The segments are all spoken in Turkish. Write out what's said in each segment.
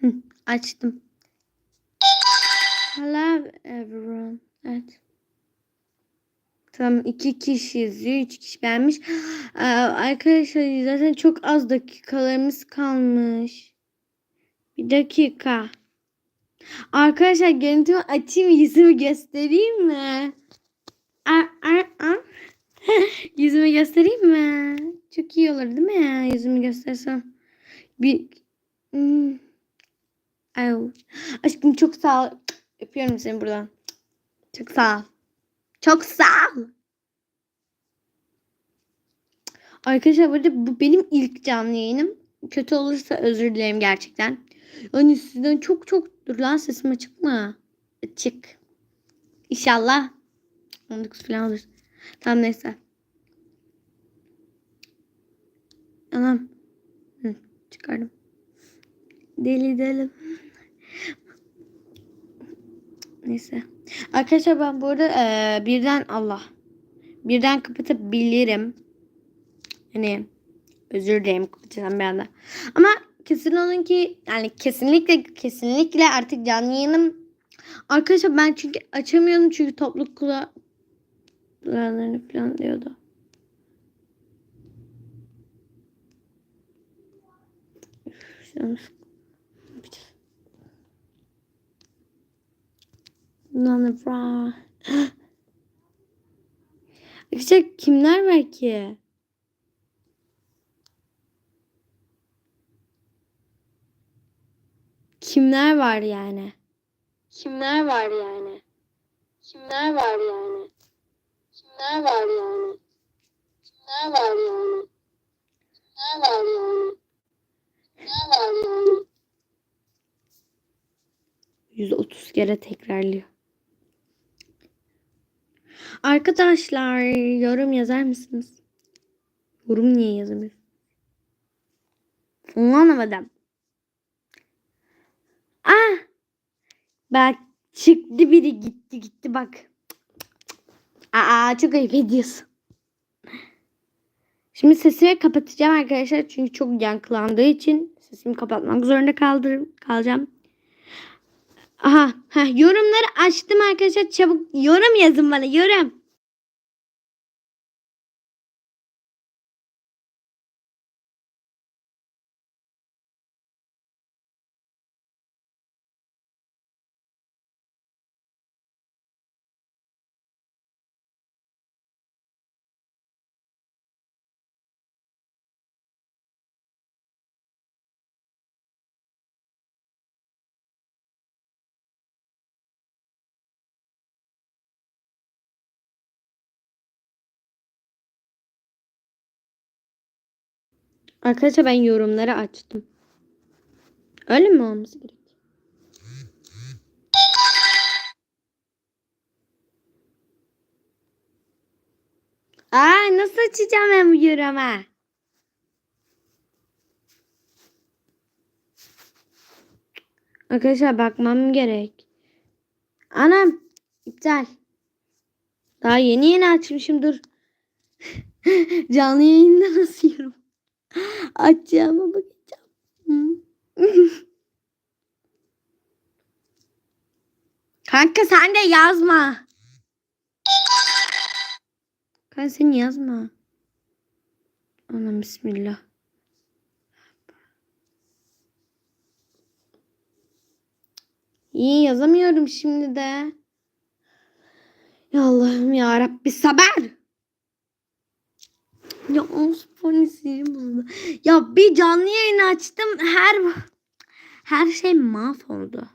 Hı, açtım. Hello everyone. Evet. Tamam iki kişi izliyor. Üç kişi beğenmiş. Arkadaşlar zaten çok az dakikalarımız kalmış. Bir dakika. Arkadaşlar görüntümü açayım yüzümü göstereyim mi? Aa, aa, aa. yüzümü göstereyim mi? Çok iyi olur değil mi? Yüzümü göstersem. Bir... Hmm. Ay, aşkım çok sağ ol. Öpüyorum seni buradan. Çok sağ ol. Çok sağ ol. Arkadaşlar burada bu benim ilk canlı yayınım. Kötü olursa özür dilerim gerçekten. Yani sizden çok çok dur lan sesim açık mı? Açık. İnşallah. 19 falan olur. Tamam neyse. Anam. Hı, çıkardım. Deli delim. Neyse. Arkadaşlar ben bu arada eee, birden Allah. Birden kapatabilirim. Hani özür dilerim kapatacağım bir anda. Ama kesin olun ki yani kesinlikle kesinlikle artık canlı yayınım. Arkadaşlar ben çünkü açamıyordum çünkü topluluk kula falan diyordu. Üf, canım sık- ne yapacağız? Nana bra. Arkadaşlar kimler var ki? Kimler var yani? Kimler var yani? Kimler var yani? Kimler var yani? Kimler var yani? Kimler var yani? Kimler var yani? 130 kere tekrarlıyor. Arkadaşlar yorum yazar mısınız? Yorum niye yazamıyorsun? Onu anlamadım. Ah! Bak çıktı biri gitti gitti bak. Aa çok ayıp ediyorsun. Şimdi sesimi kapatacağım arkadaşlar çünkü çok yankılandığı için sesimi kapatmak zorunda kaldır kalacağım. Aha, heh, yorumları açtım arkadaşlar. Çabuk yorum yazın bana, yorum. Arkadaşlar ben yorumları açtım. Öyle mi olması gerek? Aa nasıl açacağım ben bu yorumu? Arkadaşlar bakmam gerek. Anam iptal. Daha yeni yeni açmışım dur. Canlı yayında nasıl yorum? Açacağıma bakacağım. Kanka sen de yazma. Kanka sen yazma. Anam bismillah. İyi yazamıyorum şimdi de. Ya Allah'ım ya Rabbi sabır. Ya spor sinirim bozuldu. Ya bir canlı yayın açtım. Her her şey mahvoldu.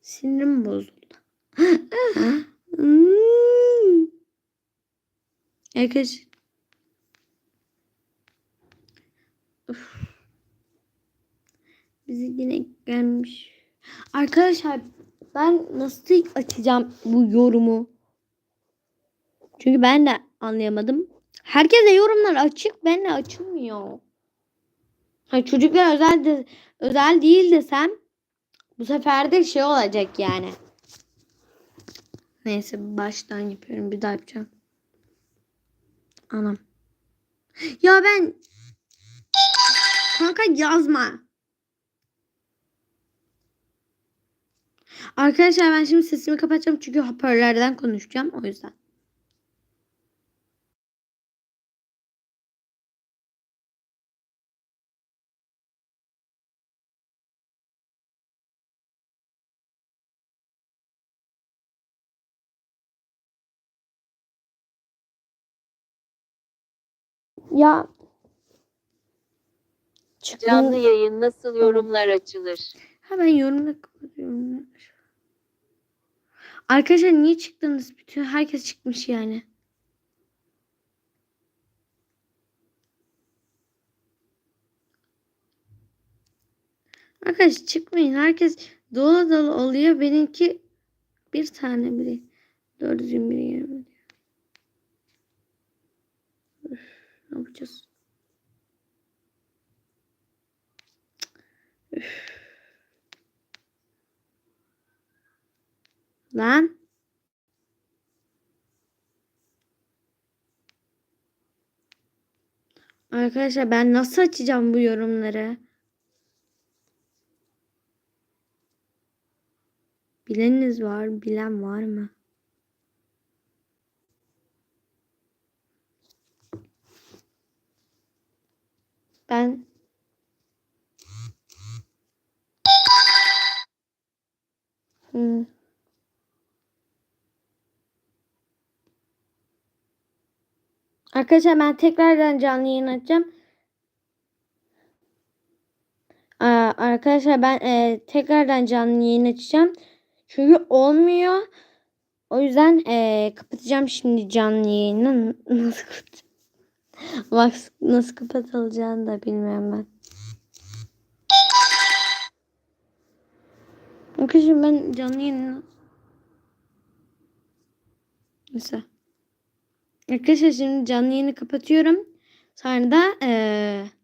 Sinirim bozuldu. Arkadaş. Bizi yine gelmiş. Arkadaşlar ben nasıl açacağım bu yorumu? Çünkü ben de anlayamadım. Herkese yorumlar açık, ben de açılmıyor. Ha, çocuklar özel de, özel değil desem bu sefer de şey olacak yani. Neyse baştan yapıyorum. Bir daha yapacağım. Anam. Ya ben kanka yazma. Arkadaşlar ben şimdi sesimi kapatacağım çünkü hoparlörden konuşacağım o yüzden. Ya çıktı. Canlı yayın nasıl yorumlar açılır? Ben yorumda kapatıyorum. Arkadaşlar niye çıktınız? Bütün herkes çıkmış yani. Arkadaş çıkmayın. Herkes dolu dolu oluyor. Benimki bir tane biri. Doğru düzgün biri gelmedi. Üf, ne yapacağız? Üf. Lan. Arkadaşlar ben nasıl açacağım bu yorumları? Bileniniz var, bilen var mı? Ben Hmm. Arkadaşlar ben tekrardan canlı yayın açacağım. Aa, arkadaşlar ben e, tekrardan canlı yayın açacağım. Çünkü olmuyor. O yüzden e, kapatacağım şimdi canlı yayını. Nasıl kapatacağım? Bak nasıl kapatılacağını da bilmiyorum ben. Arkadaşlar ben canlı yayını... Neyse. Arkadaşlar şimdi canlı yayını kapatıyorum. Sonra da eee